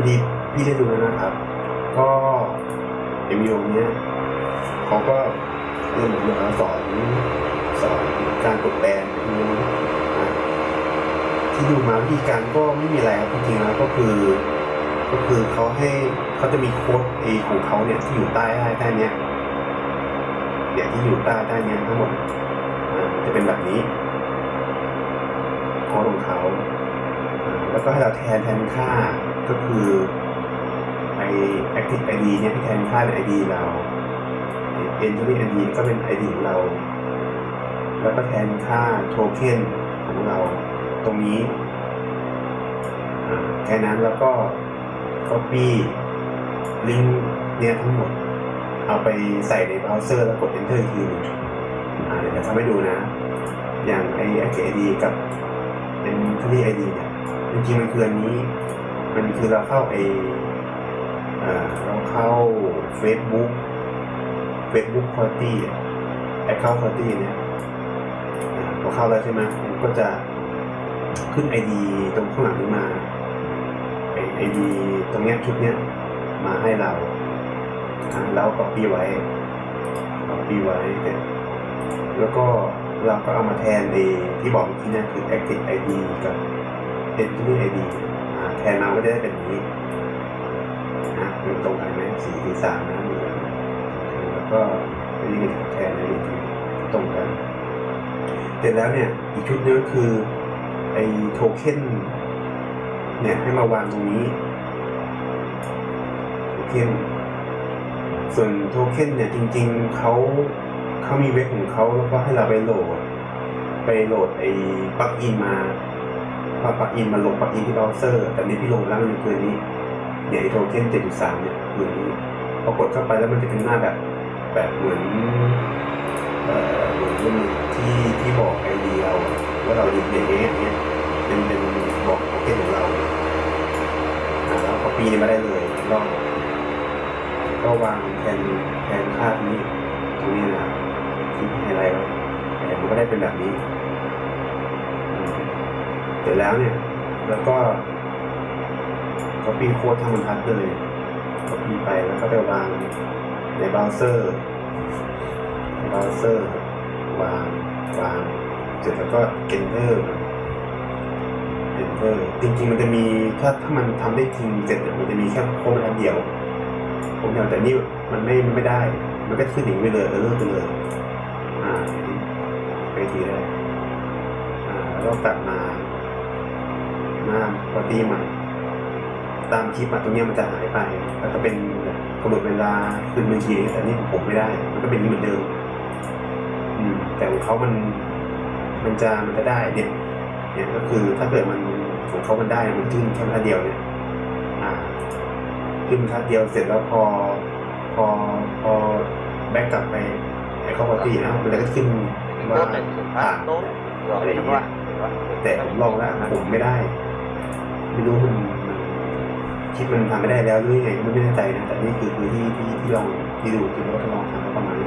อดีพี่ได้ดูแล้วนะครับ ก็เอ็มยูเนี้ยเขาก็เรื่องเหมือนกับสอนสอนการกดแบนนะที่ดูมาวิธีการก็ไม่มีอะไรครับจริงๆแล้วก็คือ ก็คือเขาให้เขาจะมีโค้ดเอของเขาเนี่ยที่อยู่ใต้ใต้ใต้เนี้ยเนี่ยที่อยู่ใต้ใต้เนี้ยทั้งหมดจะเป็นแบบนี้โค้ดของเขาแล้วก็ให้เราแทนแทนค่า ก็คือไอ active id เนี่ยที่แทนค่าใน id เราไอ้ entry id ก็เป็น id ของเรา แล้วก็แทนค่าโทเค็นของเราตรงนี้แค่นั้นแล้วก็ copy ลิงก์เนี่ยทั้งหมด เอาไปใส่ในเบราว์เซอร์แล้วกด enter อีกทีนึงเดี๋ยวจะทำให้ดูนะ อย่างไอ้ active id กับ entry id เนี่ยจริงๆมันคืออันนี้ มันคือเราเข้าไอเออเราเข้า Facebook Facebook Quality Account Quality เนี่ยพอเข้าแล้วใช่ไหมมันก็จะขึ้น ID ตรงข้างหลังนี้มาไอ ID ตรงเนี้ยชุดเนี้ยมาให้เราอ่าเราก็ปีไว้ copy ไว้แล้วก็เราก็เอามาแทนไอที่บอกเมื่อกี้เนี่ยคือ active ID กับ entry ID แทนมาก็จะได้เป็นอย่างนี้นะมันตรงกันไหมสี่สี่สามนะเหมือนแล้วก็อันนี้ก็แทนในอีกทีตรงกันเสร็จแล้วเนี่ยอีกชุดนึงคือไอ้โทเค็นเนี่ยให้มาวางตรงนี้โทเค็นส่วนโทเค็นเนี่ยจริง ๆเขาเขามีเว็บของเขาแล้วก็ให้เราไปโหลด ไปโหลดไอ้ปลั๊กอินมา พอปลั๊กอินมาลงปลั๊กอินที่เราเซอร์ แต่นี่พี่ลงแล้วมันคือนนี้เนี่ยไอโทเค็น7.3เนี่ยคือนนี้พอกดเข้าไปแล้วมันจะเป็นหน้าแบบแบบเหมือนเอ่อเหมือนที่ที่บอกไอเดีเราว่าเราดีอย่างเงี้ยเนี่ยเป็นเป็นบอกโทเค็นของเราแล้วก็ปีนมาได้เลยลองก็วางแทนแทนค่าตรงนี้ตรงนี้นะที่ให้อะไรไว้แต่มันก็ได้เป็นแบบนี้ เสร็จแล้วเนี่ย แล้วก็ copy โค้ดทางบรรทัดเลย copy ไปแล้วก็ไปวางในเบราว์เซอร์เบราว์เซอร์วางวางเสร็จแล้วก็ enter enter จริงๆมันจะมีถ้าถ้ามันทำได้จริงเสร็จมันจะมีแค่โค้ดบรรทัดเดียวโค้ดเดียวแต่นี่มันไม่มันไม่ได้ มันก็ขึ้นอย่างนี้ไปเลยเออเลิกไปเลยอ่าไปทีแรกอ่าแล้วก็กลับมา หน้าพอตีใหม่ตามคลิปอะตรงเนี้ยมันจะหายไป แล้วก็เป็นแบบกำหนดเวลาขึ้นบัญชีแต่นี่ของผมไม่ได้ มันก็เป็นอย่างนี้เหมือนเดิม อืม แต่ของเขามัน มันจะมันจะได้เนี่ยเนี่ยก็คือถ้าเกิดมันของเขามันได้มันขึ้นแค่บรรทัดเดียวเนี่ย อ่า ขึ้นบรรทัดเดียวเสร็จแล้วพอ พอพอแบ็กกลับไปไอ้ข้อปกตินะมันจะขึ้นว่า Tốt này, ผ่าน à, tốt. Rồi, Để đúng gì? rồi. แต่ผมลองแล้วผมไม่ได้ ไม่รู้มันคิดมันทำไม่ได้แล้วหรือยังไงก็ไม่แน่ใจนะแต่นี่คือคือที่ที่ที่ลองที่ดูคือเราทดลองทำประมาณ